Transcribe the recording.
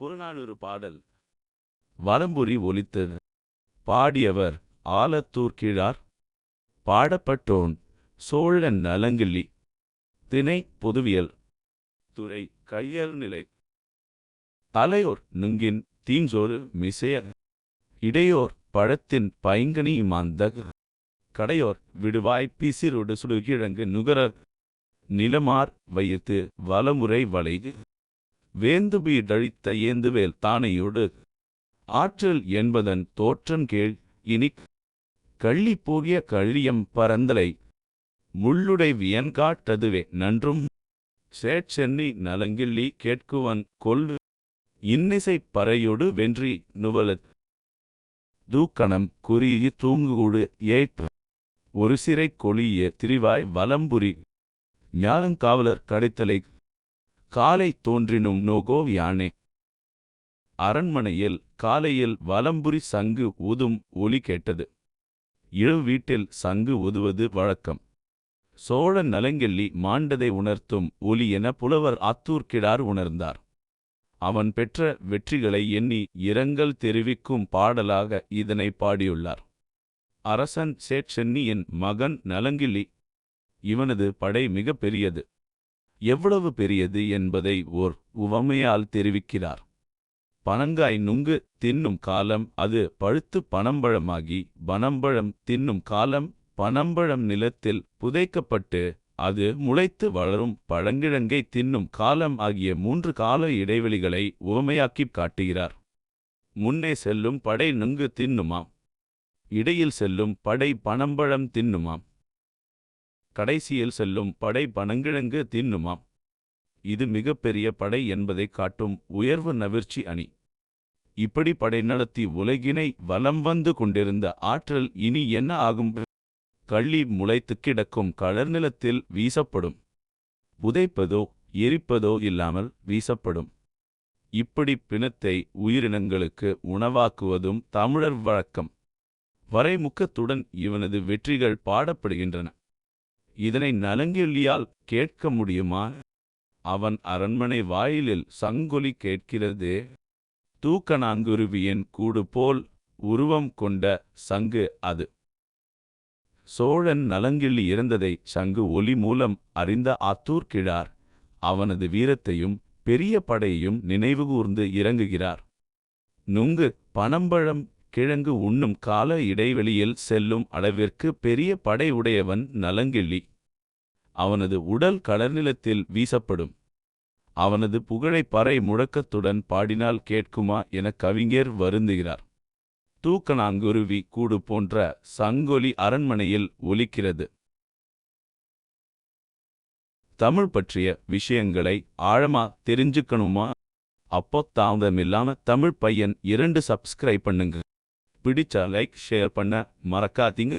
புறநானூறு பாடல். வலம்புரி ஒலித்தது பாடியவர் ஆலத்தூர் கிழார். பாடப்பட்டோன் சோழன் நலங்கிள்ளி திணை பொதுவியல் துறை கையல் நிலை. தலையோர் நுங்கின் தீஞ்சோறு மிசைய இடையோர் பழத்தின் பைங்கனி மாந்த கடையோர் விடுவாய் பிசிரோடு சுடுகிழங்கு நுகர நிலமார் வயிற்று வலமுறை வளைது. வேந்துபீடழித்த ஏந்துவேல் தானையோடு. ஆற்றல் என்பதன் தோற்றம் கேள் இனிக் கள்ளி போகிய கழியம் பரந்தலை. முள்ளுடை வியன்காட்டதுவே நன்றும். சேட்சென்னி நலங்கிள்ளி கேட்குவன் கொல்லு இன்னிசை பறையொடு வென்றி நுவலத். தூக்கணம் குறியி தூங்குகூடு ஏய்ப் ஒரு சிறை கொளிய திரிவாய் வலம்புரி. ஞாலங்காவலர் கடைத்தலை காலை தோன்றினும் நோகோ யானே அரண்மனையில் காலையில் வலம்புரி சங்கு ஊதும் ஒலி கேட்டது. இழு வீட்டில் சங்கு ஊதுவது வழக்கம். சோழ நலங்கெல்லி மாண்டதை உணர்த்தும் ஒலி என புலவர் அத்தூர்க்கிடார் உணர்ந்தார். அவன் பெற்ற வெற்றிகளை எண்ணி இரங்கல் தெரிவிக்கும் பாடலாக இதனை பாடியுள்ளார். அரசன் சேட்சென்னியின் மகன் நலங்கிள்ளி. இவனது படை மிக பெரியது. எவ்வளவு பெரியது என்பதை ஓர் உவமையால் தெரிவிக்கிறார். பனங்காய் நுங்கு தின்னும் காலம் அது பழுத்து பனம்பழமாகி பனம்பழம் தின்னும் காலம் பனம்பழம் நிலத்தில் புதைக்கப்பட்டு அது முளைத்து வளரும் பழங்கிழங்கை தின்னும் காலம் ஆகிய மூன்று கால இடைவெளிகளை உவமையாக்கிக் காட்டுகிறார். முன்னே செல்லும் படை நுங்கு தின்னுமாம். இடையில் செல்லும் படை பனம்பழம் தின்னுமாம். கடைசியில் செல்லும் படை பனங்கிழங்கு தின்னுமாம். இது மிகப்பெரிய படை என்பதைக் காட்டும் உயர்வு நவிர்ச்சி அணி. இப்படி படை நடத்தி உலகினை வலம் வந்து கொண்டிருந்த ஆற்றல் இனி என்ன ஆகும்? கள்ளி முளைத்துக் கிடக்கும் களர்நிலத்தில் வீசப்படும். புதைப்பதோ எரிப்பதோ இல்லாமல் வீசப்படும். இப்படி பிணத்தை உயிரினங்களுக்கு உணவாக்குவதும் தமிழர் வழக்கம். வரைமுக்கத்துடன் இவனது வெற்றிகள் பாடப்படுகின்றன. இதனை நலங்கிள்ளியால் கேட்க முடியுமா? அவன் அரண்மனை வாயிலில் சங்கொலி கேட்கிறதே. தூக்கணாங்குருவியின் கூடு போல் உருவம் கொண்ட சங்கு அது. சோழன் நலங்கிள்ளி இறந்ததை சங்கு ஒலி மூலம் அறிந்த ஆத்தூர் கிழார் அவனது வீரத்தையும் பெரிய படையையும் நினைவுகூர்ந்து இறங்குகிறார். நுங்கு பனம்பழம் கிழங்கு உண்ணும் கால இடைவெளியில் செல்லும் அளவிற்கு பெரிய படை உடையவன் நலங்கிள்ளி. அவனது உடல் களர்நிலத்தில் வீசப்படும். அவனது புகழை பறை முழக்கத்துடன் பாடினால் கேட்குமா என கவிஞர் வருந்துகிறார். தூக்கணாங்குருவி கூடு போன்ற சங்கொலி அரண்மனையில் ஒலிக்கிறது. தமிழ் பற்றிய விஷயங்களை ஆழமா தெரிஞ்சுக்கணுமா? அப்போ தாமதமில்லாம தமிழ் பையன் இரண்டு சப்ஸ்கிரைப் பண்ணுங்க. பிடிச்சா லைக் ஷேர் பண்ண மறக்காதீங்க.